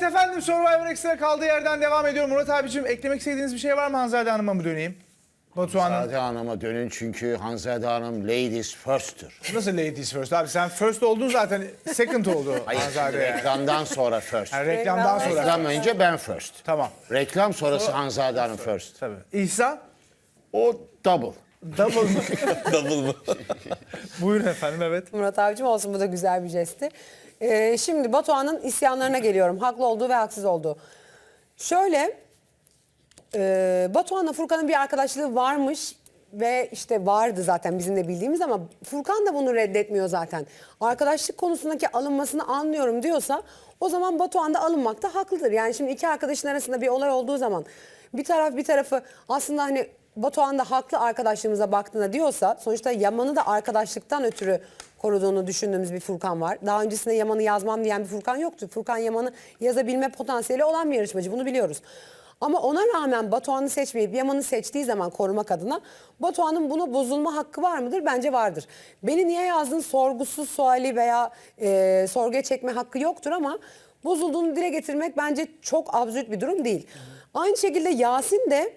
Evet efendim Survivor Extra kaldığı yerden devam ediyorum. Murat abicim eklemek istediğiniz bir şey var mı Hanzade Hanım'a mı döneyim? Batuhan'ın. Hanzade Hanım'a dönün çünkü Hanzade Hanım ladies first'tür. Nasıl ladies first abi sen first oldun zaten second oldu Hayır, Hanzade. yani. reklamdan sonra first. Yani reklamdan sonra. Reklam önce ben first. Tamam. Reklam sonrası Hanzade Hanım first. Tabii. İhsan O double. double mı? Double mı? Buyurun efendim evet. Murat abicim olsun bu da güzel bir jesti. Ee, şimdi Batuhan'ın isyanlarına geliyorum. Haklı olduğu ve haksız olduğu. Şöyle e, Batuhan'la Furkan'ın bir arkadaşlığı varmış ve işte vardı zaten bizim de bildiğimiz ama Furkan da bunu reddetmiyor zaten. Arkadaşlık konusundaki alınmasını anlıyorum diyorsa o zaman Batuhan da alınmakta haklıdır. Yani şimdi iki arkadaşın arasında bir olay olduğu zaman bir taraf bir tarafı aslında hani Batuhan da haklı arkadaşlığımıza baktığında diyorsa sonuçta Yaman'ı da arkadaşlıktan ötürü koruduğunu düşündüğümüz bir Furkan var. Daha öncesinde Yaman'ı yazmam diyen bir Furkan yoktu. Furkan Yaman'ı yazabilme potansiyeli olan bir yarışmacı bunu biliyoruz. Ama ona rağmen Batuhan'ı seçmeyip Yaman'ı seçtiği zaman korumak adına Batuhan'ın buna bozulma hakkı var mıdır? Bence vardır. Beni niye yazdın sorgusuz suali veya e, sorguya çekme hakkı yoktur ama bozulduğunu dile getirmek bence çok absürt bir durum değil. Aynı şekilde Yasin de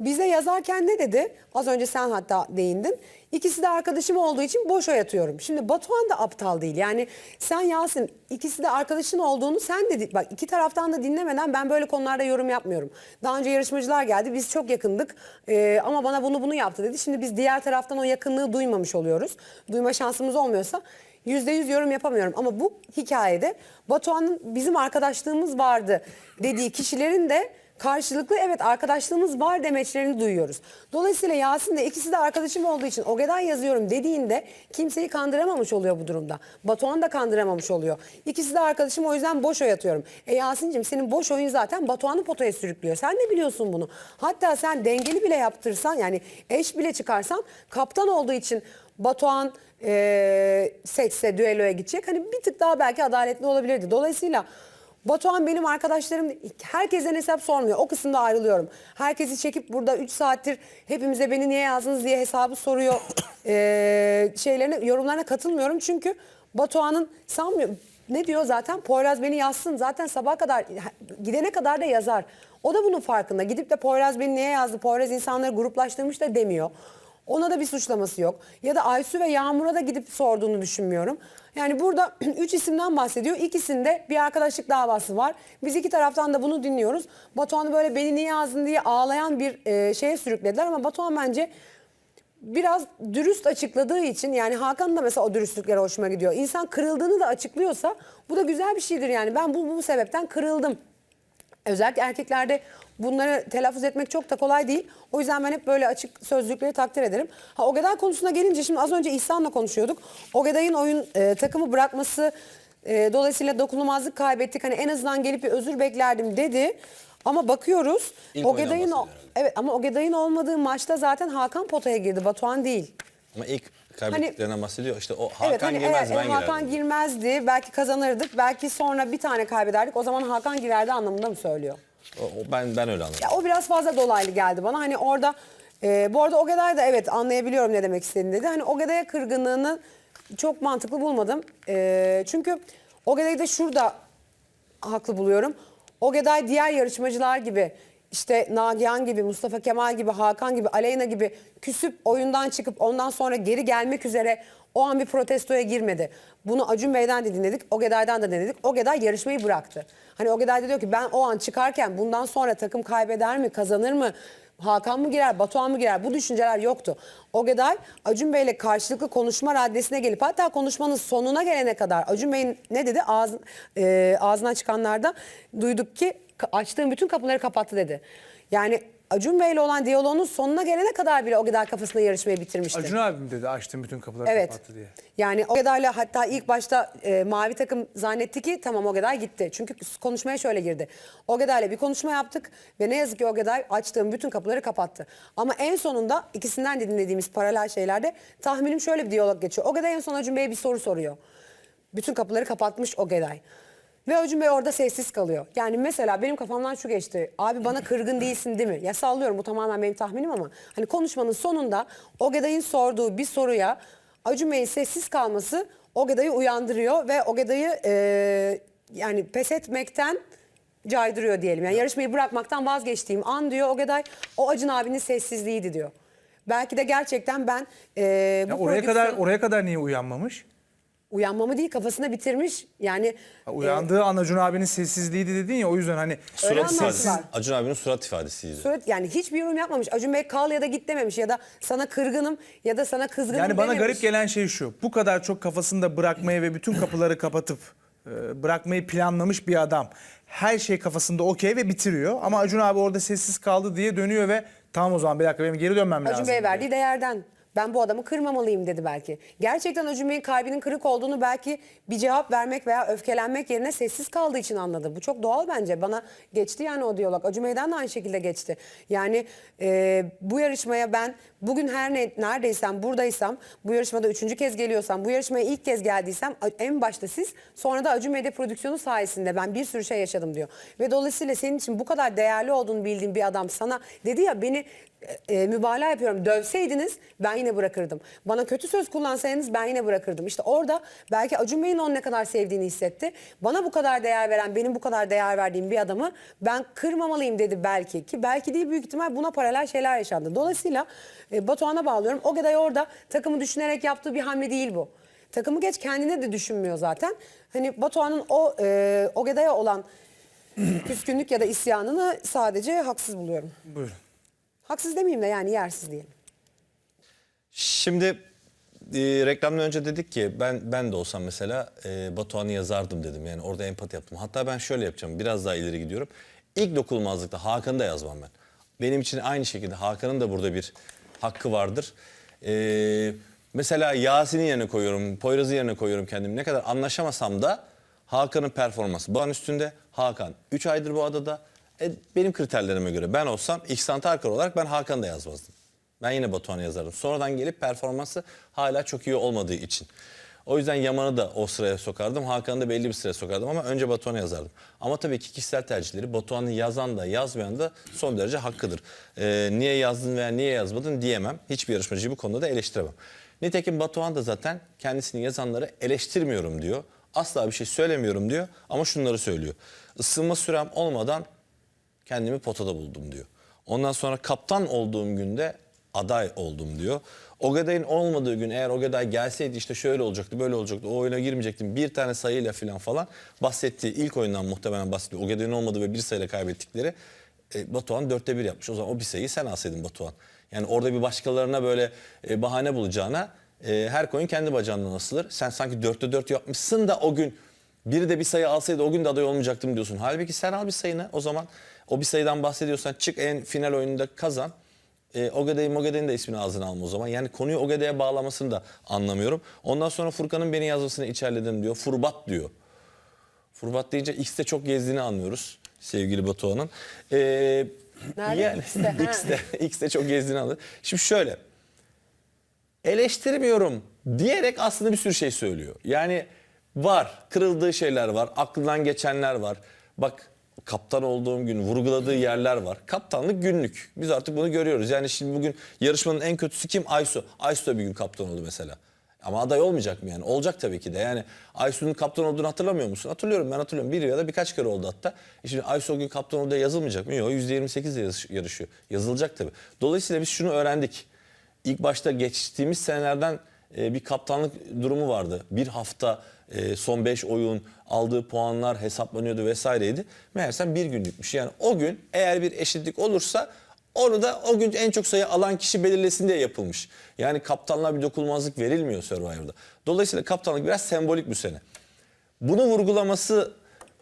bize yazarken ne dedi? Az önce sen hatta değindin. İkisi de arkadaşım olduğu için boş oy atıyorum. Şimdi Batuhan da aptal değil. Yani sen Yasin ikisi de arkadaşın olduğunu sen de bak iki taraftan da dinlemeden ben böyle konularda yorum yapmıyorum. Daha önce yarışmacılar geldi biz çok yakındık Ee, ama bana bunu bunu yaptı dedi. Şimdi biz diğer taraftan o yakınlığı duymamış oluyoruz. Duyma şansımız olmuyorsa yüzde yüz yorum yapamıyorum. Ama bu hikayede Batuhan'ın bizim arkadaşlığımız vardı dediği kişilerin de karşılıklı evet arkadaşlığımız var demeçlerini duyuyoruz. Dolayısıyla Yasin de ikisi de arkadaşım olduğu için Ogeday yazıyorum dediğinde kimseyi kandıramamış oluyor bu durumda. Batuhan da kandıramamış oluyor. İkisi de arkadaşım o yüzden boş oy atıyorum. E Yasin'cim senin boş oyun zaten Batuhan'ı potaya sürüklüyor. Sen de biliyorsun bunu. Hatta sen dengeli bile yaptırsan yani eş bile çıkarsan kaptan olduğu için Batuhan e, seçse düelloya gidecek. Hani bir tık daha belki adaletli olabilirdi. Dolayısıyla Batuhan benim arkadaşlarım herkesten hesap sormuyor. O kısımda ayrılıyorum. Herkesi çekip burada 3 saattir hepimize beni niye yazdınız diye hesabı soruyor. ee, şeylerine yorumlarına katılmıyorum. Çünkü Batuhan'ın sanmıyorum ne diyor zaten Poyraz beni yazsın zaten sabaha kadar gidene kadar da yazar. O da bunun farkında. Gidip de Poyraz beni niye yazdı? Poyraz insanları gruplaştırmış da demiyor. Ona da bir suçlaması yok. Ya da Aysu ve Yağmur'a da gidip sorduğunu düşünmüyorum. Yani burada üç isimden bahsediyor. İkisinde bir arkadaşlık davası var. Biz iki taraftan da bunu dinliyoruz. Batuhan'ı böyle beni niye yazdın diye ağlayan bir e, şeye sürüklediler. Ama Batuhan bence biraz dürüst açıkladığı için yani Hakan da mesela o dürüstlüklere hoşuma gidiyor. İnsan kırıldığını da açıklıyorsa bu da güzel bir şeydir yani. Ben bu, bu sebepten kırıldım. Özellikle erkeklerde bunları telaffuz etmek çok da kolay değil. O yüzden ben hep böyle açık sözlükleri takdir ederim. Ha Ogeday konusuna gelince şimdi az önce İhsan'la konuşuyorduk. Ogeday'ın oyun e, takımı bırakması e, dolayısıyla dokunulmazlık kaybettik. Hani en azından gelip bir özür beklerdim dedi. Ama bakıyoruz İlk Ogeday'ın evet ama Ogeday'ın olmadığı maçta zaten Hakan potaya girdi. Batuhan değil. Ama ilk kaybettiklerinden bahsediyor. İşte o Hakan evet hani girmez eğer ben Hakan girerdim. girmezdi belki kazanırdık. Belki sonra bir tane kaybederdik. O zaman Hakan girerdi anlamında mı söylüyor? O, ben ben öyle anladım. Ya o biraz fazla dolaylı geldi bana. Hani orada e, bu arada Ogeday da evet anlayabiliyorum ne demek istediğini dedi. Hani Ogeday'a kırgınlığını çok mantıklı bulmadım. E, çünkü Ogeday'ı da şurada haklı buluyorum. Ogeday diğer yarışmacılar gibi işte Nagihan gibi, Mustafa Kemal gibi, Hakan gibi, Aleyna gibi küsüp oyundan çıkıp ondan sonra geri gelmek üzere o an bir protestoya girmedi. Bunu Acun Bey'den de dinledik, Ogeday'dan da dinledik. Ogeday yarışmayı bıraktı. Hani Ogeday da diyor ki ben o an çıkarken bundan sonra takım kaybeder mi, kazanır mı? Hakan mı girer, Batuhan mı girer? Bu düşünceler yoktu. Ogeday Acun Bey'le karşılıklı konuşma raddesine gelip hatta konuşmanın sonuna gelene kadar Acun Bey'in ne dedi? Ağız, e, ağzından çıkanlarda duyduk ki açtığım bütün kapıları kapattı dedi. Yani Acun Bey'le olan diyaloğunun sonuna gelene kadar bile Ogeday kafasında yarışmayı bitirmişti. Acun abim dedi açtım bütün kapıları Evet. kapattı diye. Yani Ogeday'la hatta ilk başta e, mavi takım zannetti ki tamam Ogeday gitti. Çünkü konuşmaya şöyle girdi. Ogeday'la bir konuşma yaptık ve ne yazık ki Ogeday açtığım bütün kapıları kapattı. Ama en sonunda ikisinden de dinlediğimiz paralel şeylerde tahminim şöyle bir diyalog geçiyor. Ogeday en son Acun Bey'e bir soru soruyor. Bütün kapıları kapatmış Ogeday. Ve Acun Bey orada sessiz kalıyor. Yani mesela benim kafamdan şu geçti. Abi bana kırgın değilsin değil mi? Ya sallıyorum bu tamamen benim tahminim ama. Hani konuşmanın sonunda Ogeday'ın sorduğu bir soruya Acun Bey'in sessiz kalması Ogeday'ı uyandırıyor ve Ogeday'ı e, yani pes etmekten caydırıyor diyelim. Yani yarışmayı bırakmaktan vazgeçtiğim an diyor Ogeday o Acun abinin sessizliğiydi diyor. Belki de gerçekten ben e, bu Ya oraya prodüksiyon- kadar oraya kadar niye uyanmamış? Uyanmamı değil kafasına bitirmiş. Yani Ha, Uyandığı an Acun abinin sessizliğiydi dedin ya o yüzden hani Surat ifadesi. Acun abinin surat ifadesiydi. Surat yani hiçbir yorum yapmamış. Acun Bey kal ya da git dememiş ya da sana kırgınım ya da sana kızgınım yani bana dememiş. garip gelen şey şu. Bu kadar çok kafasında bırakmayı ve bütün kapıları kapatıp e, bırakmayı planlamış bir adam. Her şey kafasında okey ve bitiriyor. Ama Acun abi orada sessiz kaldı diye dönüyor ve tamam o zaman bir dakika benim geri dönmem lazım. Acun Bey'e verdiği değerden. Ben bu adamı kırmamalıyım dedi belki. Gerçekten Acun Bey'in kalbinin kırık olduğunu belki bir cevap vermek veya öfkelenmek yerine sessiz kaldığı için anladı. Bu çok doğal bence. Bana geçti yani o diyalog. Acun Bey'den de aynı şekilde geçti. Yani e, bu yarışmaya ben bugün her ne, neredeysem buradaysam, bu yarışmada üçüncü kez geliyorsam, bu yarışmaya ilk kez geldiysem en başta siz sonra da Acun Medya Prodüksiyonu sayesinde ben bir sürü şey yaşadım diyor. Ve dolayısıyla senin için bu kadar değerli olduğunu bildiğin bir adam sana dedi ya beni e, mübalağa yapıyorum. Dövseydiniz ben yine bırakırdım. Bana kötü söz kullansaydınız ben yine bırakırdım. İşte orada belki Acun Bey'in onu ne kadar sevdiğini hissetti. Bana bu kadar değer veren, benim bu kadar değer verdiğim bir adamı ben kırmamalıyım dedi belki. Ki belki değil büyük ihtimal buna paralel şeyler yaşandı. Dolayısıyla e, Batuhan'a bağlıyorum. O kadar orada takımı düşünerek yaptığı bir hamle değil bu. Takımı geç kendine de düşünmüyor zaten. Hani Batuhan'ın o e, Ogeda'ya olan küskünlük ya da isyanını sadece haksız buluyorum. Buyurun. Haksız demeyeyim de yani yersiz diyelim. Şimdi e, reklamdan önce dedik ki ben ben de olsam mesela e, Batuhan'ı yazardım dedim. Yani orada empati yaptım. Hatta ben şöyle yapacağım. Biraz daha ileri gidiyorum. İlk dokunulmazlıkta Hakan'ı da yazmam ben. Benim için aynı şekilde Hakan'ın da burada bir hakkı vardır. E, mesela Yasin'in yerine koyuyorum, Poyraz'ın yerine koyuyorum kendimi. Ne kadar anlaşamasam da Hakan'ın performansı. Bağın üstünde Hakan 3 aydır bu adada. E, benim kriterlerime göre ben olsam İhsan Tarkar olarak ben Hakan'ı da yazmazdım. Ben yine Batuhan'ı yazardım. Sonradan gelip performansı hala çok iyi olmadığı için. O yüzden Yaman'ı da o sıraya sokardım. Hakan'ı da belli bir sıraya sokardım ama önce Batuhan'ı yazardım. Ama tabii ki kişisel tercihleri Batuhan'ı yazan da yazmayan da son derece hakkıdır. Ee, niye yazdın veya niye yazmadın diyemem. Hiçbir yarışmacıyı bu konuda da eleştiremem. Nitekim Batuhan da zaten kendisini yazanları eleştirmiyorum diyor. Asla bir şey söylemiyorum diyor ama şunları söylüyor. Isınma sürem olmadan kendimi potada buldum diyor. Ondan sonra kaptan olduğum günde aday oldum diyor. Ogeday'ın olmadığı gün eğer Ogeday gelseydi işte şöyle olacaktı böyle olacaktı o oyuna girmeyecektim bir tane sayıyla falan falan bahsettiği ilk oyundan muhtemelen bahsediyor. Ogeday'ın olmadığı ve bir sayıyla kaybettikleri e, Batuhan dörtte bir yapmış. O zaman o bir sayıyı sen alsaydın Batuhan. Yani orada bir başkalarına böyle e, bahane bulacağına e, her koyun kendi bacağından asılır. Sen sanki dörtte dört yapmışsın da o gün biri de bir sayı alsaydı o gün de aday olmayacaktım diyorsun. Halbuki sen al bir sayını o zaman o bir sayıdan bahsediyorsan çık en final oyununda kazan. E, Ogeday'ın Mogeday'ın da ismini ağzına alma o zaman. Yani konuyu Ogeday'a bağlamasını da anlamıyorum. Ondan sonra Furkan'ın beni yazmasını içerledim diyor. Furbat diyor. Furbat deyince X'te çok gezdiğini anlıyoruz sevgili Batuhan'ın. Ee, Nerede? X'te, ha. X'te, X'te çok gezdiğini anlıyoruz. Şimdi şöyle eleştirmiyorum diyerek aslında bir sürü şey söylüyor. Yani var, kırıldığı şeyler var, aklından geçenler var. Bak kaptan olduğum gün vurguladığı yerler var. Kaptanlık günlük. Biz artık bunu görüyoruz. Yani şimdi bugün yarışmanın en kötüsü kim? Aysu. Aysu da bir gün kaptan oldu mesela. Ama aday olmayacak mı yani? Olacak tabii ki de. Yani Aysu'nun kaptan olduğunu hatırlamıyor musun? Hatırlıyorum ben hatırlıyorum. Bir ya da birkaç kere oldu hatta. E şimdi Aysu o gün kaptan olduğu yazılmayacak mı? Yok %28 ile yarış- yarışıyor. Yazılacak tabii. Dolayısıyla biz şunu öğrendik. İlk başta geçtiğimiz senelerden e, bir kaptanlık durumu vardı. Bir hafta e, son 5 oyun aldığı puanlar hesaplanıyordu vesaireydi. Meğersem bir günlükmüş. Yani o gün eğer bir eşitlik olursa onu da o gün en çok sayı alan kişi belirlesin diye yapılmış. Yani kaptanlığa bir dokunulmazlık verilmiyor Survivor'da. Dolayısıyla kaptanlık biraz sembolik bu sene. Bunu vurgulaması,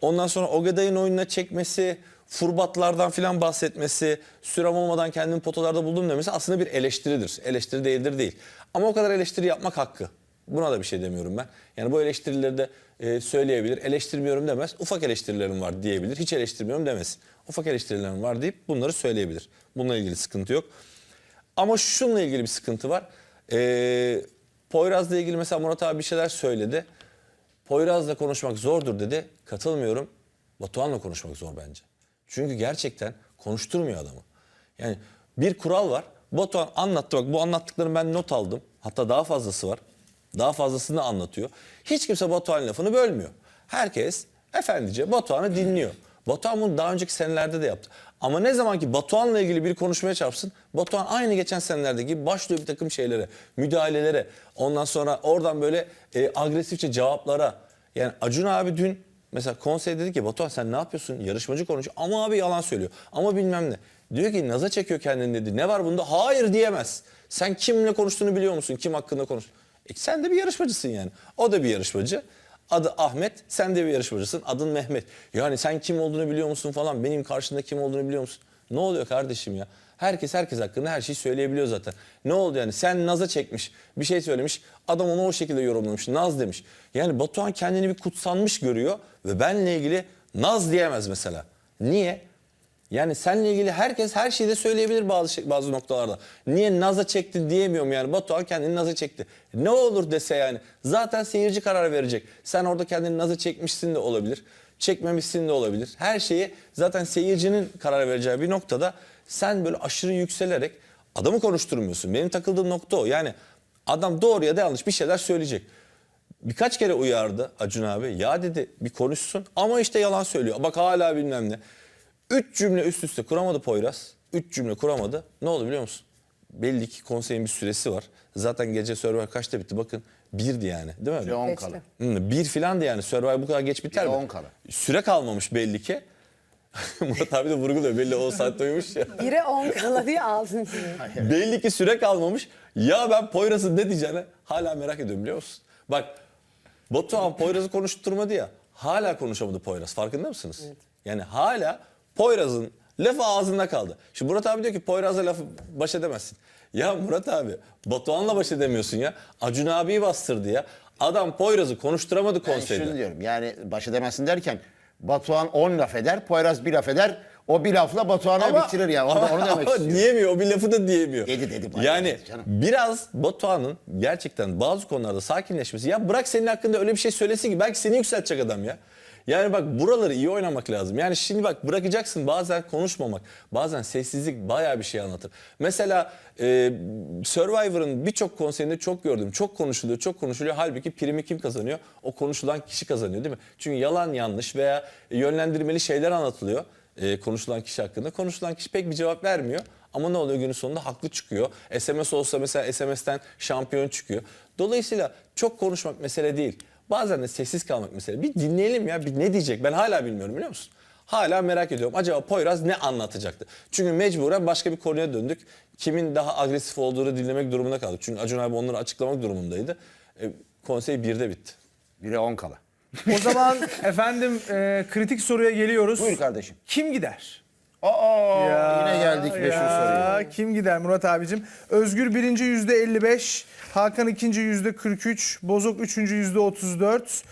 ondan sonra Ogeday'ın oyununa çekmesi, furbatlardan filan bahsetmesi, sürem olmadan kendimi potalarda buldum demesi aslında bir eleştiridir. Eleştiri değildir değil. Ama o kadar eleştiri yapmak hakkı. Buna da bir şey demiyorum ben. Yani bu eleştirileri de e, söyleyebilir. Eleştirmiyorum demez. Ufak eleştirilerim var diyebilir. Hiç eleştirmiyorum demesin. Ufak eleştirilerim var deyip bunları söyleyebilir. Bununla ilgili sıkıntı yok. Ama şununla ilgili bir sıkıntı var. Ee, Poyraz'la ilgili mesela Murat abi bir şeyler söyledi. Poyraz'la konuşmak zordur dedi. Katılmıyorum. Batuhan'la konuşmak zor bence. Çünkü gerçekten konuşturmuyor adamı. Yani bir kural var. Batuhan anlattı bak bu anlattıklarını ben not aldım. Hatta daha fazlası var. Daha fazlasını anlatıyor. Hiç kimse Batuhan'ın lafını bölmüyor. Herkes efendice Batuhan'ı dinliyor. Batuhan bunu daha önceki senelerde de yaptı. Ama ne zaman ki Batuhan'la ilgili bir konuşmaya çarpsın, Batuhan aynı geçen senelerdeki gibi başlıyor bir takım şeylere, müdahalelere. Ondan sonra oradan böyle e, agresifçe cevaplara. Yani Acun abi dün mesela konsey dedi ki Batuhan sen ne yapıyorsun? Yarışmacı konuşuyor ama abi yalan söylüyor. Ama bilmem ne. Diyor ki naza çekiyor kendini dedi. Ne var bunda? Hayır diyemez. Sen kimle konuştuğunu biliyor musun? Kim hakkında konuş? E, sen de bir yarışmacısın yani. O da bir yarışmacı. Adı Ahmet, sen de bir yarışmacısın. Adın Mehmet. Yani sen kim olduğunu biliyor musun falan. Benim karşında kim olduğunu biliyor musun? Ne oluyor kardeşim ya? Herkes herkes hakkında her şeyi söyleyebiliyor zaten. Ne oldu yani? Sen Naz'a çekmiş, bir şey söylemiş. Adam onu o şekilde yorumlamış. Naz demiş. Yani Batuhan kendini bir kutsanmış görüyor ve benle ilgili Naz diyemez mesela. Niye? Yani seninle ilgili herkes her şeyi de söyleyebilir bazı şey- bazı noktalarda. Niye naza çekti diyemiyorum yani. Batuhan kendini naza çekti. Ne olur dese yani. Zaten seyirci karar verecek. Sen orada kendini naza çekmişsin de olabilir. Çekmemişsin de olabilir. Her şeyi zaten seyircinin karar vereceği bir noktada sen böyle aşırı yükselerek adamı konuşturmuyorsun. Benim takıldığım nokta o. Yani adam doğru ya da yanlış bir şeyler söyleyecek. Birkaç kere uyardı Acun abi. Ya dedi bir konuşsun ama işte yalan söylüyor. Bak hala bilmem ne. Üç cümle üst üste kuramadı Poyraz. Üç cümle kuramadı. Ne oldu biliyor musun? Belli ki konseyin bir süresi var. Zaten gece Survivor kaçta bitti bakın. Birdi yani değil mi? Bir on kala. Hı, Bir filandı yani. Survivor bu kadar geç biter Bir mi? on kala. Süre kalmamış belli ki. Murat abi de vurguluyor. Belli o saat uyumuş ya. Bire 10 kala diye aldın. Belli ki süre kalmamış. Ya ben Poyraz'ın ne diyeceğini hala merak ediyorum biliyor musun? Bak Batuhan Poyraz'ı konuşturmadı ya. Hala konuşamadı Poyraz. Farkında mısınız? Yani hala Poyraz'ın lafı ağzında kaldı. Şimdi Murat abi diyor ki Poyraz'la lafı baş edemezsin. Ya Murat abi Batuhan'la baş edemiyorsun ya. Acun abiyi bastırdı ya. Adam Poyraz'ı konuşturamadı Ben konseyde. şunu diyorum yani baş edemezsin derken Batuhan 10 laf eder, Poyraz bir laf eder. O bir lafla Batuhan'ı bitirir yani. Onu, onu demek ama istiyorum. diyemiyor. O bir lafı da diyemiyor. Dedi, dedi, bayağı Yani canım. biraz Batuhan'ın gerçekten bazı konularda sakinleşmesi. Ya bırak senin hakkında öyle bir şey söylesin ki belki seni yükseltecek adam ya. Yani bak buraları iyi oynamak lazım. Yani şimdi bak bırakacaksın bazen konuşmamak. Bazen sessizlik bayağı bir şey anlatır. Mesela e, Survivor'ın birçok konseyinde çok gördüm. Çok konuşuluyor, çok konuşuluyor. Halbuki primi kim kazanıyor? O konuşulan kişi kazanıyor değil mi? Çünkü yalan yanlış veya yönlendirmeli şeyler anlatılıyor e, konuşulan kişi hakkında. Konuşulan kişi pek bir cevap vermiyor. Ama ne oluyor günün sonunda haklı çıkıyor. SMS olsa mesela SMS'ten şampiyon çıkıyor. Dolayısıyla çok konuşmak mesele değil. Bazen de sessiz kalmak mesele. Bir dinleyelim ya bir ne diyecek ben hala bilmiyorum biliyor musun? Hala merak ediyorum. Acaba Poyraz ne anlatacaktı? Çünkü mecburen başka bir konuya döndük. Kimin daha agresif olduğunu dinlemek durumunda kaldık. Çünkü Acun abi onları açıklamak durumundaydı. E, konsey birde bitti. Bire 10 kala. O zaman efendim e, kritik soruya geliyoruz. Buyur kardeşim. Kim gider? Aa, yine geldik meşhur soruya. Ya, Kim gider Murat abicim? Özgür birinci yüzde 55, Hakan ikinci yüzde 43, Bozok üçüncü yüzde 34,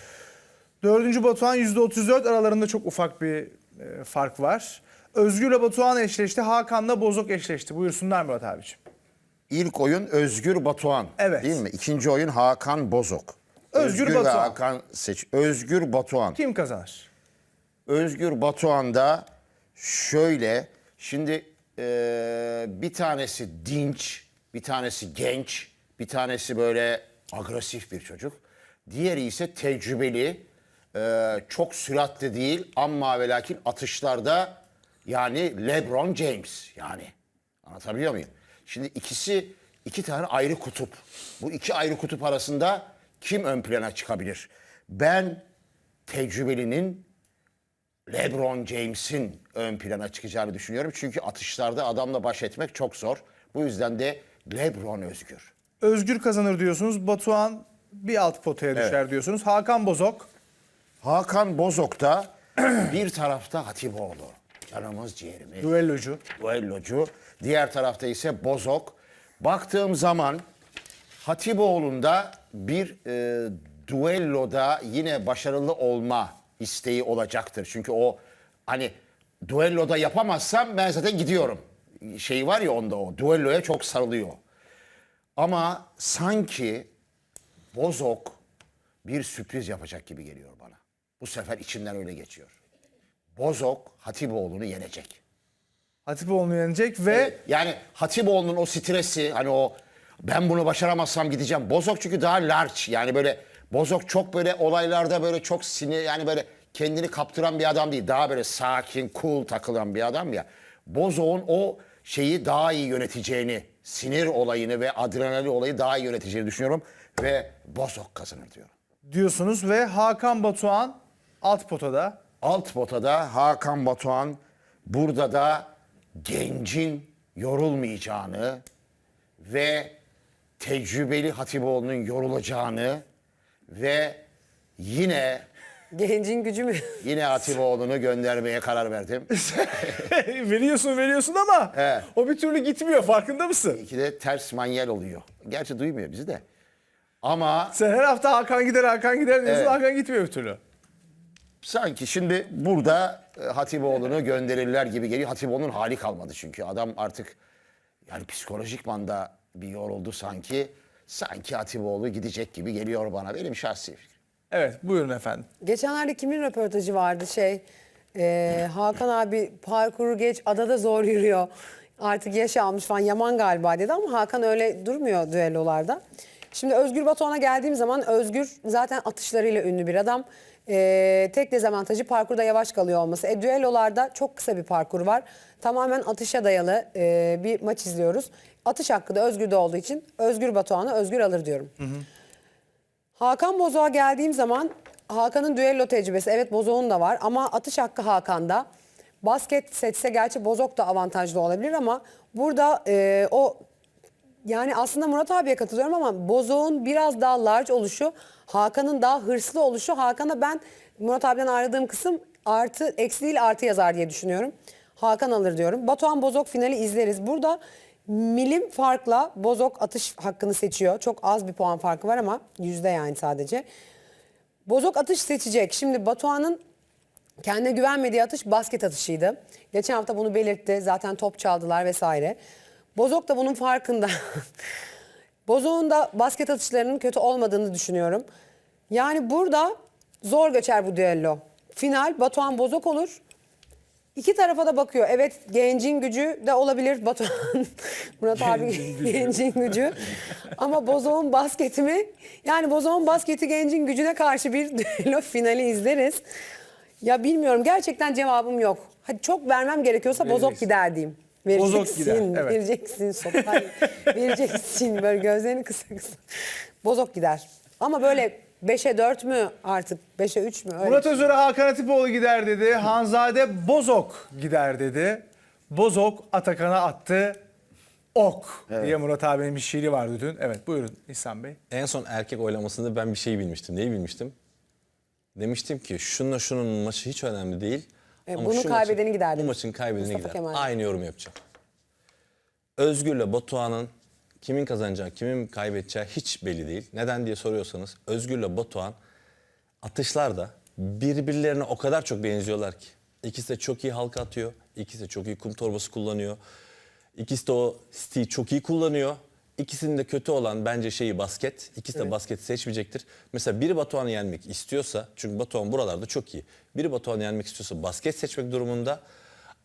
dördüncü Batuhan yüzde 34 aralarında çok ufak bir e, fark var. Özgür'le Batuhan eşleşti, Hakan'la Bozok eşleşti. Buyursunlar Murat abicim. İlk oyun Özgür Batuhan. Evet. Değil mi? İkinci oyun Hakan Bozok. Özgür ve Batuhan. Hakan seç. Özgür Batuhan. Kim kazanır? Özgür Batuhan'da şöyle şimdi eee, bir tanesi dinç, bir tanesi genç, bir tanesi böyle agresif bir çocuk. Diğeri ise tecrübeli, eee, çok süratli değil ama ve lakin atışlarda yani LeBron James yani. Anlatabiliyor muyum? Şimdi ikisi iki tane ayrı kutup. Bu iki ayrı kutup arasında kim ön plana çıkabilir? Ben tecrübelinin LeBron James'in ön plana çıkacağını düşünüyorum. Çünkü atışlarda adamla baş etmek çok zor. Bu yüzden de LeBron özgür. Özgür kazanır diyorsunuz, Batuhan bir alt potaya düşer diyorsunuz. Hakan Bozok, Hakan Bozok da bir tarafta Hatipoğlu. Canımız ciğerimiz. düellocu. Duellocu. Diğer tarafta ise Bozok. Baktığım zaman Hatipoğlu'nda bir e, duelloda yine başarılı olma isteği olacaktır. Çünkü o hani duelloda yapamazsam ben zaten gidiyorum. Şey var ya onda o. Duelloya çok sarılıyor. Ama sanki Bozok bir sürpriz yapacak gibi geliyor bana. Bu sefer içimden öyle geçiyor. Bozok Hatipoğlu'nu yenecek. Hatipoğlu'nu yenecek ve Yani Hatipoğlu'nun o stresi hani o ben bunu başaramazsam gideceğim. Bozok çünkü daha large yani böyle Bozok çok böyle olaylarda böyle çok sinir yani böyle kendini kaptıran bir adam değil. Daha böyle sakin, cool takılan bir adam ya. Bozok'un o şeyi daha iyi yöneteceğini, sinir olayını ve adrenalin olayı daha iyi yöneteceğini düşünüyorum. Ve Bozok kazanır diyorum. Diyorsunuz ve Hakan Batuhan alt potada. Alt potada Hakan Batuhan burada da gencin yorulmayacağını ve tecrübeli Hatipoğlu'nun yorulacağını ve yine Gencin gücü mü? yine Hatipoğlu'nu göndermeye karar verdim. veriyorsun veriyorsun ama He. o bir türlü gitmiyor farkında mısın? İki de ters manyel oluyor. Gerçi duymuyor bizi de. Ama Sen her hafta Hakan gider Hakan gider diyorsun Evet. Hakan gitmiyor bir türlü. sanki şimdi burada e, Hatipoğlu'nu gönderirler gibi geliyor. Hatipoğlu'nun hali kalmadı çünkü. Adam artık yani psikolojikman da bir yoruldu sanki. Sanki Hatipoğlu gidecek gibi geliyor bana. Benim şahsi fikrim. Evet buyurun efendim. Geçenlerde kimin röportajı vardı şey e, Hakan abi parkuru geç adada zor yürüyor. Artık yaş almış falan Yaman galiba dedi ama Hakan öyle durmuyor düellolarda. Şimdi Özgür Batuhan'a geldiğim zaman Özgür zaten atışlarıyla ünlü bir adam. E, tek dezavantajı parkurda yavaş kalıyor olması. E, düellolarda çok kısa bir parkur var. Tamamen atışa dayalı e, bir maç izliyoruz. Atış hakkı da Özgür'de olduğu için Özgür Batuhan'ı Özgür alır diyorum. Hakan Bozok'a geldiğim zaman Hakan'ın düello tecrübesi evet Bozok'un da var ama atış hakkı Hakan'da. Basket seçse gerçi Bozok da avantajlı olabilir ama burada e, o yani aslında Murat abiye katılıyorum ama Bozok'un biraz daha large oluşu, Hakan'ın daha hırslı oluşu. Hakan'a ben Murat abiden ayrıldığım kısım artı eksi değil artı yazar diye düşünüyorum. Hakan alır diyorum. Batuhan Bozok finali izleriz. Burada milim farkla Bozok atış hakkını seçiyor. Çok az bir puan farkı var ama yüzde yani sadece. Bozok atış seçecek. Şimdi Batuhan'ın kendine güvenmediği atış basket atışıydı. Geçen hafta bunu belirtti. Zaten top çaldılar vesaire. Bozok da bunun farkında. Bozok'un da basket atışlarının kötü olmadığını düşünüyorum. Yani burada zor geçer bu düello. Final Batuhan Bozok olur. İki tarafa da bakıyor. Evet gencin gücü de olabilir Batuhan. Murat abi gencin gücü. Ama Bozok'un basketi mi? Yani Bozok'un basketi gencin gücüne karşı bir düello finali izleriz. Ya bilmiyorum gerçekten cevabım yok. Hadi çok vermem gerekiyorsa Bozok Vereceksin. gider diyeyim. Bozok Vereceksin, gider, evet. vereceksin sopayı. vereceksin böyle gözlerini kısa kısa. Bozok gider. Ama böyle 5'e 4 mü artık 5'e 3 mü? Öyle. Murat Özer'e Hakan Atipoğlu gider dedi. Hanzade Bozok gider dedi. Bozok Atakan'a attı. Ok diye Murat abinin bir şiiri vardı dün. Evet buyurun İhsan Bey. En son erkek oylamasında ben bir şey bilmiştim. Neyi bilmiştim? Demiştim ki şununla şunun maçı hiç önemli değil. E, şu kaybedeni maçın- gider Bu demiş. maçın kaybedeni Mustafa gider. Kemal. Aynı yorum yapacağım. Özgür'le Batuhan'ın kimin kazanacağı, kimin kaybedeceği hiç belli değil. Neden diye soruyorsanız Özgür'le Batuhan atışlarda birbirlerine o kadar çok benziyorlar ki. İkisi de çok iyi halka atıyor. İkisi de çok iyi kum torbası kullanıyor. İkisi de o stiği çok iyi kullanıyor. İkisinin de kötü olan bence şeyi basket. İkisi de basket seçmeyecektir. Mesela biri Batuhan'ı yenmek istiyorsa, çünkü Batuhan buralarda çok iyi. Biri Batuhan'ı yenmek istiyorsa basket seçmek durumunda.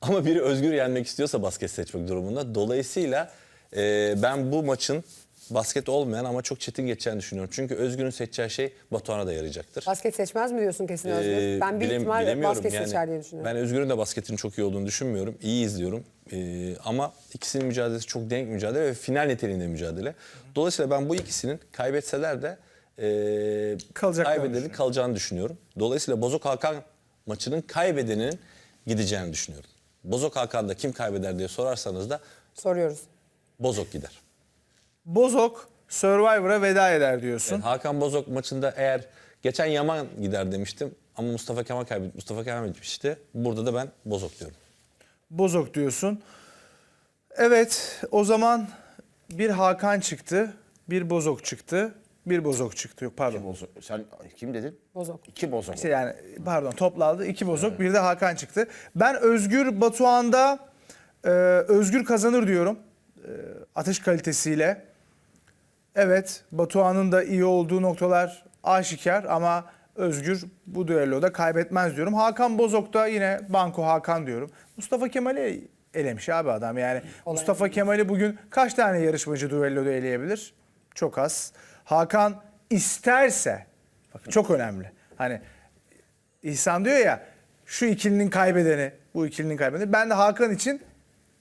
Ama biri Özgür yenmek istiyorsa basket seçmek durumunda. Dolayısıyla e, ben bu maçın basket olmayan ama çok çetin geçeceğini düşünüyorum. Çünkü Özgür'ün seçeceği şey Batuhan'a da yarayacaktır. Basket seçmez mi diyorsun kesin Özgür? Ee, ben bir bilem- ihtimal basket yani. seçer diye düşünüyorum. Ben Özgür'ün de basketinin çok iyi olduğunu düşünmüyorum. İyi izliyorum. Ee, ama ikisinin mücadelesi çok denk mücadele ve final niteliğinde mücadele. Dolayısıyla ben bu ikisinin kaybetseler de e, kaybedenin kalacağını düşünüyorum. Dolayısıyla Bozok Hakan maçının kaybedeninin gideceğini düşünüyorum. Bozok Hakan'da kim kaybeder diye sorarsanız da Soruyoruz. Bozok gider. Bozok Survivor'a veda eder diyorsun. Hakan Bozok maçında eğer geçen Yaman gider demiştim ama Mustafa Kemal kaybetti. Mustafa Kemal bitmişti. Burada da ben Bozok diyorum. Bozok diyorsun. Evet o zaman bir Hakan çıktı, bir Bozok çıktı, bir Bozok çıktı. Yok pardon. Bozok. Sen kim dedin? Bozok. İki bozok. İşte yani pardon toplandı iki bozok bir de Hakan çıktı. Ben Özgür Batuhan'da e, Özgür kazanır diyorum atış kalitesiyle. Evet Batuhan'ın da iyi olduğu noktalar aşikar ama Özgür bu düelloda kaybetmez diyorum. Hakan Bozok da yine Banko Hakan diyorum. Mustafa Kemal'i elemiş abi adam yani. Mustafa Kemal'i bugün kaç tane yarışmacı düelloda eleyebilir? Çok az. Hakan isterse bakın çok önemli. Hani İhsan diyor ya şu ikilinin kaybedeni, bu ikilinin kaybedeni. Ben de Hakan için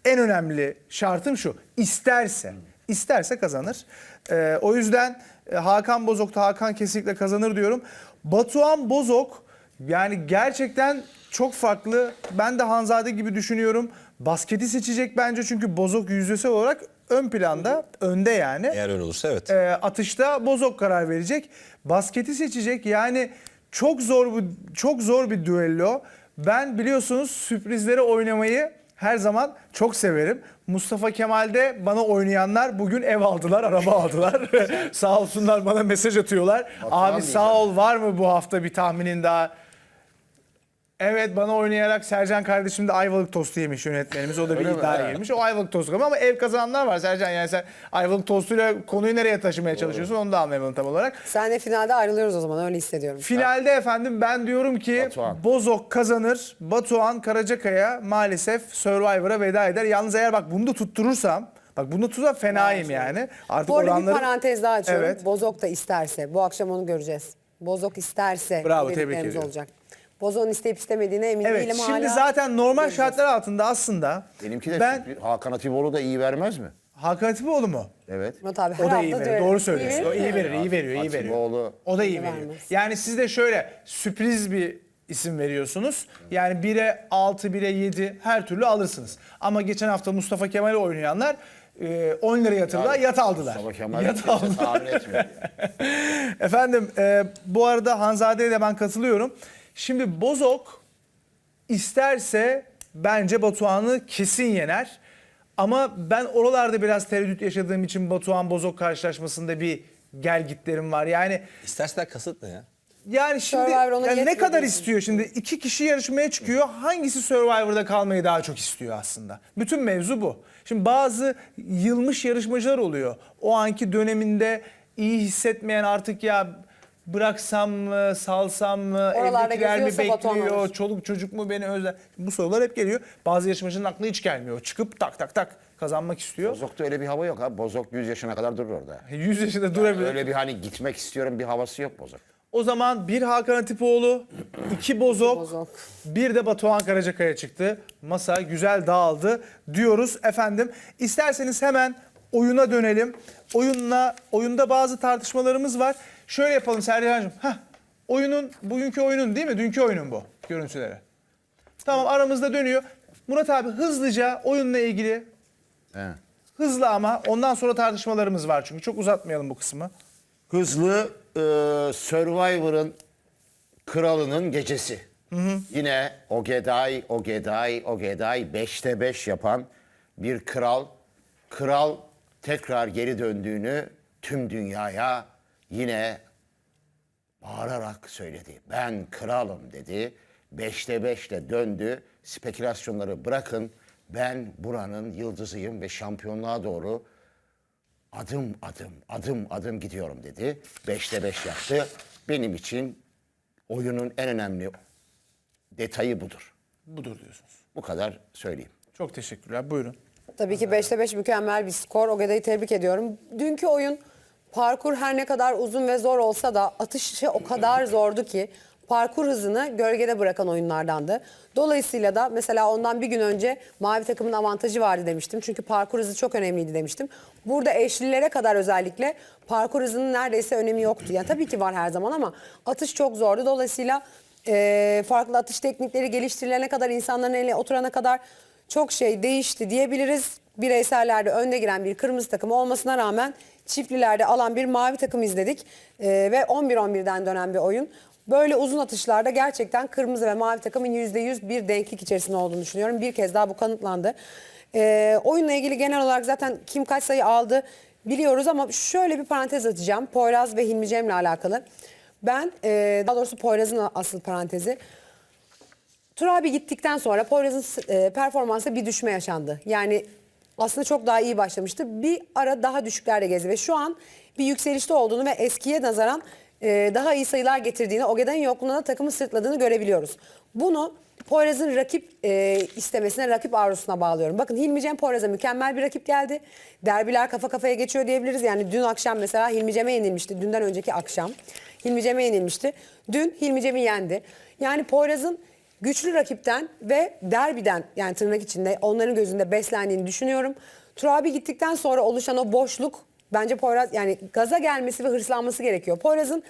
en önemli şartım şu. İsterse, isterse kazanır. Ee, o yüzden e, Hakan Bozok'ta Hakan kesinlikle kazanır diyorum. Batuhan Bozok yani gerçekten çok farklı. Ben de Hanzade gibi düşünüyorum. Basketi seçecek bence çünkü Bozok yüzdesel olarak ön planda, önde yani. Eğer öyle olursa evet. E, atışta Bozok karar verecek. Basketi seçecek. Yani çok zor bu çok zor bir düello. Ben biliyorsunuz sürprizleri oynamayı her zaman çok severim. Mustafa Kemal'de bana oynayanlar bugün ev aldılar, araba aldılar. sağ olsunlar bana mesaj atıyorlar. Abi diyeceğim. sağ ol var mı bu hafta bir tahminin daha? Evet bana oynayarak Sercan kardeşim de ayvalık tostu yemiş yönetmenimiz. O da bir iddiaya girmiş. O ayvalık tostu ama ev kazananlar var Sercan. Yani sen ayvalık tostuyla konuyu nereye taşımaya çalışıyorsun onu da anlayamadım tam olarak. Senle finalde ayrılıyoruz o zaman öyle hissediyorum. Finalde efendim ben diyorum ki Batuhan. Bozok kazanır. Batuhan Karacakaya maalesef Survivor'a veda eder. Yalnız eğer bak bunu da tutturursam Bak bunu tutup fenayım yani. Artık Bu arada oranları... bir parantez daha açıyorum. Evet. Bozok da isterse. Bu akşam onu göreceğiz. Bozok isterse. Bravo, tebrik dediklerimiz ediyorum. olacak. Bozok'un isteyip istemediğine emin Evet değilim şimdi hala. zaten normal Göreceğiz. şartlar altında aslında Benimki de ben. Hakan Atiboğlu da iyi vermez mi? Hakan Atipoğlu mu? Evet. Murat abi O da iyi verir. döverim. Doğru söylüyorsun. O iyi verir, iyi veriyor, iyi veriyor. Atiboğlu O da iyi veriyor. Yani siz de şöyle sürpriz bir isim veriyorsunuz. Yani 1'e 6, 1'e 7 her türlü alırsınız. Ama geçen hafta Mustafa Kemal'i oynayanlar e, 10 lira yatırdılar, yat aldılar. Mustafa Kemal Yat aldılar. Efendim e, bu arada Hanzade'ye de ben katılıyorum. Şimdi Bozok isterse bence Batuhan'ı kesin yener. Ama ben oralarda biraz tereddüt yaşadığım için Batuhan Bozok karşılaşmasında bir gel gitlerim var. Yani İstersen kasıt ne ya? yani şimdi Survivor ona yani ne yetmiyor kadar diyorsun. istiyor şimdi iki kişi yarışmaya çıkıyor hangisi Survivor'da kalmayı daha çok istiyor aslında. Bütün mevzu bu. Şimdi bazı yılmış yarışmacılar oluyor. O anki döneminde iyi hissetmeyen artık ya bıraksam mı, salsam mı, Oralarda evdekiler mi geziyorsa bekliyor, olur. çoluk çocuk mu beni özler. Bu sorular hep geliyor. Bazı yarışmacının aklına hiç gelmiyor. Çıkıp tak tak tak kazanmak istiyor. Bozok'ta öyle bir hava yok ha. Bozok 100 yaşına kadar durur orada. 100 yaşında durabilir. Öyle bir hani gitmek istiyorum bir havası yok Bozok. O zaman bir Hakan Atipoğlu, iki Bozok, Bozok. bir de Batuhan Karacakaya çıktı. Masa güzel dağıldı diyoruz efendim. İsterseniz hemen oyuna dönelim. Oyunla oyunda bazı tartışmalarımız var. Şöyle yapalım Serdar'cığım. Heh, oyunun bugünkü oyunun değil mi? Dünkü oyunun bu görüntüleri. Tamam aramızda dönüyor. Murat abi hızlıca oyunla ilgili He. hızlı ama ondan sonra tartışmalarımız var çünkü çok uzatmayalım bu kısmı. Hızlı e, Survivor'ın kralının gecesi. Yine Ogeday, Ogeday, Ogeday 5'te 5 yapan bir kral. Kral tekrar geri döndüğünü tüm dünyaya yine bağırarak söyledi. Ben kralım dedi. Beşte beşle döndü. Spekülasyonları bırakın. Ben buranın yıldızıyım ve şampiyonluğa doğru adım adım adım adım gidiyorum dedi. Beşte beş yaptı. Benim için oyunun en önemli detayı budur. Budur diyorsunuz. Bu kadar söyleyeyim. Çok teşekkürler. Buyurun. Tabii ki 5'te 5 mükemmel bir skor. Ogeda'yı tebrik ediyorum. Dünkü oyun parkur her ne kadar uzun ve zor olsa da atışı o kadar zordu ki parkur hızını gölgede bırakan oyunlardandı. Dolayısıyla da mesela ondan bir gün önce mavi takımın avantajı vardı demiştim. Çünkü parkur hızı çok önemliydi demiştim. Burada eşlilere kadar özellikle parkur hızının neredeyse önemi yoktu. Yani tabii ki var her zaman ama atış çok zordu. Dolayısıyla eee, farklı atış teknikleri geliştirilene kadar insanların eline oturana kadar çok şey değişti diyebiliriz. Bireysellerde önde giren bir kırmızı takım olmasına rağmen çiftlilerde alan bir mavi takım izledik. Ee, ve 11-11'den dönen bir oyun. Böyle uzun atışlarda gerçekten kırmızı ve mavi takımın %100 bir denklik içerisinde olduğunu düşünüyorum. Bir kez daha bu kanıtlandı. Ee, oyunla ilgili genel olarak zaten kim kaç sayı aldı biliyoruz ama şöyle bir parantez açacağım. Poyraz ve Hilmi Cem'le alakalı. Ben e, daha doğrusu Poyraz'ın asıl parantezi. Tur abi gittikten sonra Poyraz'ın e, performansı bir düşme yaşandı. Yani aslında çok daha iyi başlamıştı. Bir ara daha düşüklerde gezdi ve şu an bir yükselişte olduğunu ve eskiye nazaran e, daha iyi sayılar getirdiğini, Ogeda'nın yokluğunda da takımı sırtladığını görebiliyoruz. Bunu Poyraz'ın rakip e, istemesine, rakip arzusuna bağlıyorum. Bakın Hilmi Cem Poyraz'a mükemmel bir rakip geldi. Derbiler kafa kafaya geçiyor diyebiliriz. Yani dün akşam mesela Hilmi Cem'e yenilmişti. Dünden önceki akşam. Hilmi Cem'e yenilmişti. Dün Hilmi Cem'i yendi. Yani Poyraz'ın güçlü rakipten ve derbiden yani tırnak içinde onların gözünde beslendiğini düşünüyorum. Turabi gittikten sonra oluşan o boşluk bence Poyraz yani gaza gelmesi ve hırslanması gerekiyor. Poyraz'ın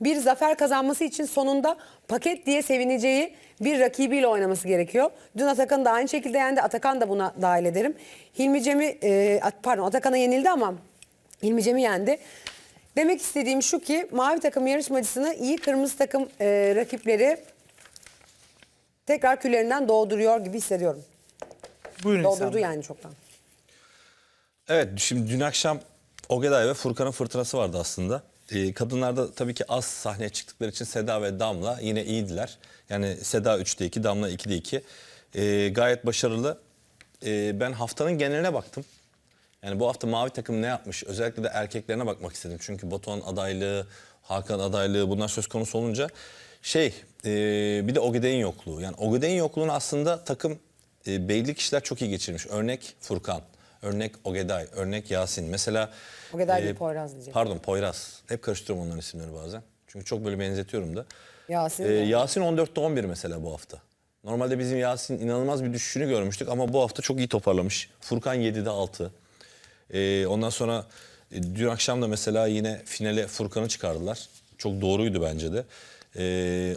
bir zafer kazanması için sonunda paket diye sevineceği bir rakibiyle oynaması gerekiyor. Dün Atakan da aynı şekilde yendi. Atakan da buna dahil ederim. Hilmi Cem'i e, pardon Atakan'a yenildi ama Hilmi Cem'i yendi. Demek istediğim şu ki mavi takım yarışmacısını iyi kırmızı takım e, rakipleri tekrar küllerinden doğduruyor gibi hissediyorum. Buyurun İhsan Doldurdu Bey. yani çoktan. Evet şimdi dün akşam Ogeday ve Furkan'ın fırtınası vardı aslında. Ee, kadınlarda tabii ki az sahneye çıktıkları için Seda ve Damla yine iyiydiler. Yani Seda 3'te 2, Damla 2'de 2. Ee, gayet başarılı. Ee, ben haftanın geneline baktım. Yani bu hafta mavi takım ne yapmış? Özellikle de erkeklerine bakmak istedim. Çünkü Batuhan adaylığı, Hakan adaylığı bunlar söz konusu olunca şey e, bir de Ogeday'in yokluğu. Yani Ogeday'in yokluğunu aslında takım e, belli kişiler çok iyi geçirmiş. Örnek Furkan, örnek Ogeday, örnek Yasin. Mesela Ogeday değil, Poyraz diyecek. Pardon Poyraz. Hep karıştırıyorum onların isimleri bazen. Çünkü çok böyle benzetiyorum da. Yasin de. Yasin 14'te 11 mesela bu hafta. Normalde bizim Yasin inanılmaz bir düşüşünü görmüştük ama bu hafta çok iyi toparlamış. Furkan 7'de 6. Ee, ondan sonra e, dün akşam da mesela yine finale Furkan'ı çıkardılar. Çok doğruydu bence de. Ee,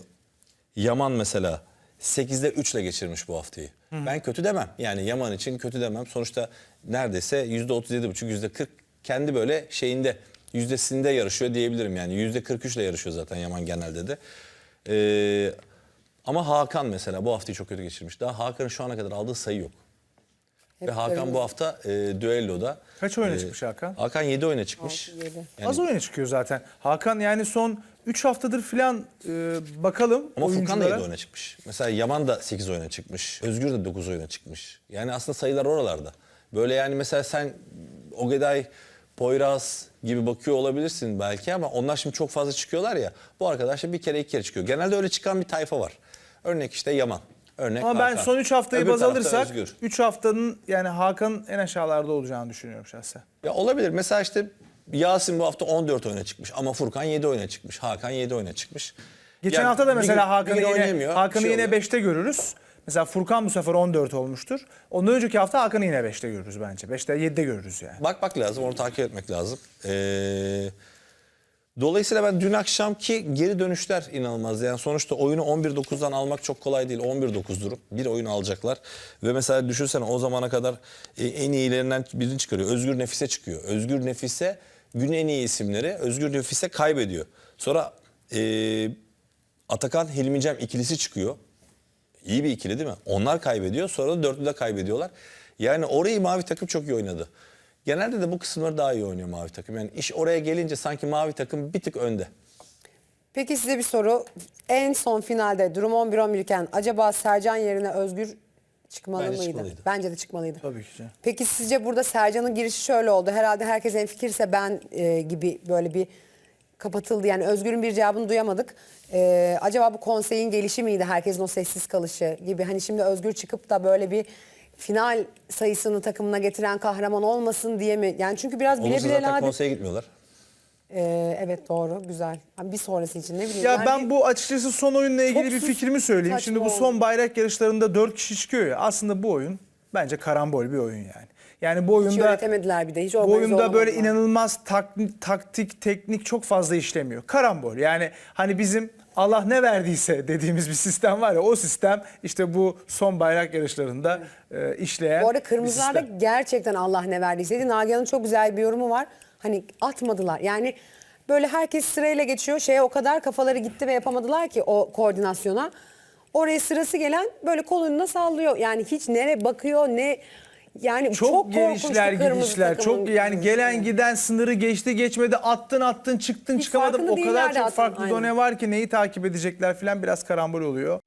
Yaman mesela 8'de 3 ile geçirmiş bu haftayı. Ben kötü demem. Yani Yaman için kötü demem. Sonuçta neredeyse %37,5 %40 kendi böyle şeyinde yüzdesinde yarışıyor diyebilirim. Yani %43 ile yarışıyor zaten Yaman genelde de. Ee, ama Hakan mesela bu haftayı çok kötü geçirmiş. Daha Hakan'ın şu ana kadar aldığı sayı yok. Hep Ve Hakan bu hafta e, düelloda. Kaç oyuna e, çıkmış Hakan? Hakan 7 oyuna çıkmış. Altı, yedi. Yani- Az oyuna çıkıyor zaten. Hakan yani son 3 haftadır filan e, bakalım Ama Furkan da oyunculara. 7 oyuna çıkmış. Mesela Yaman da 8 oyuna çıkmış. Özgür de 9 oyuna çıkmış. Yani aslında sayılar oralarda. Böyle yani mesela sen Ogeday, Poyraz gibi bakıyor olabilirsin belki ama onlar şimdi çok fazla çıkıyorlar ya. Bu arkadaşlar bir kere iki kere çıkıyor. Genelde öyle çıkan bir tayfa var. Örnek işte Yaman. Örnek Ama ben Hakan. son 3 haftayı Öbür baz tarafta alırsak Özgür. 3 haftanın yani Hakan'ın en aşağılarda olacağını düşünüyorum şahsen. Ya olabilir. Mesela işte Yasin bu hafta 14 oyuna çıkmış ama Furkan 7 oyuna çıkmış. Hakan 7 oyuna çıkmış. Geçen Yani hafta da bir mesela bir Hakan'ı gün yine, oynayamıyor, Hakan'ı bir şey yine oluyor. 5'te görürüz. Mesela Furkan bu sefer 14 olmuştur. Ondan önceki hafta Hakan'ı yine 5'te görürüz bence. 5'te 7'de görürüz yani. Bakmak lazım, onu takip etmek lazım. Ee, dolayısıyla ben dün akşamki geri dönüşler inanılmaz. Yani sonuçta oyunu 11-9'dan almak çok kolay değil. 11-9 durum. Bir oyun alacaklar. Ve mesela düşünsene o zamana kadar e, en iyilerinden birini çıkarıyor. Özgür Nefis'e çıkıyor. Özgür Nefis'e günün en iyi isimleri Özgür Nefis'e kaybediyor. Sonra e, Atakan Hilmi Cem ikilisi çıkıyor. İyi bir ikili değil mi? Onlar kaybediyor sonra da dörtlü de kaybediyorlar. Yani orayı mavi takım çok iyi oynadı. Genelde de bu kısımları daha iyi oynuyor mavi takım. Yani iş oraya gelince sanki mavi takım bir tık önde. Peki size bir soru. En son finalde durum 11-11 iken acaba Sercan yerine Özgür çıkmalı Bence mıydı? çıkmalıydı. Bence de çıkmalıydı. Tabii ki. Peki sizce burada Sercan'ın girişi şöyle oldu. Herhalde herkes en fikirse ben e, gibi böyle bir kapatıldı. Yani Özgür'ün bir cevabını duyamadık. E, acaba bu konseyin gelişi miydi? Herkesin o sessiz kalışı gibi. Hani şimdi Özgür çıkıp da böyle bir final sayısını takımına getiren kahraman olmasın diye mi? Yani çünkü biraz bile Olursa bile zaten lade- konseye gitmiyorlar. E, evet doğru güzel. Bir sonrası için ne bileyim. Ya yani ben bu açıkçası son oyunla ilgili bir fikrimi söyleyeyim. Şimdi bu son bayrak yarışlarında 4 kişi çıkıyor ya. Aslında bu oyun bence karambol bir oyun yani. Yani bu hiç oyunda yönetemediler bir de. Hiç bu oyunda böyle olamadılar. inanılmaz tak- taktik, teknik çok fazla işlemiyor. Karambol. Yani hani bizim Allah ne verdiyse dediğimiz bir sistem var ya o sistem işte bu son bayrak yarışlarında e, işleyen Bu arada bir kırmızılarda sistem. gerçekten Allah ne verdiyseydi. Nagihan'ın çok güzel bir yorumu var. Hani atmadılar. Yani böyle herkes sırayla geçiyor. Şeye o kadar kafaları gitti ve yapamadılar ki o koordinasyona. Oraya sırası gelen böyle kolunu sallıyor. Yani hiç nereye bakıyor ne yani çok, çok, kırmızı gidişler çok yani gelen giden sınırı geçti geçmedi attın attın çıktın Hiç çıkamadın o kadar çok farklı aynen. done var ki neyi takip edecekler falan biraz karambol oluyor.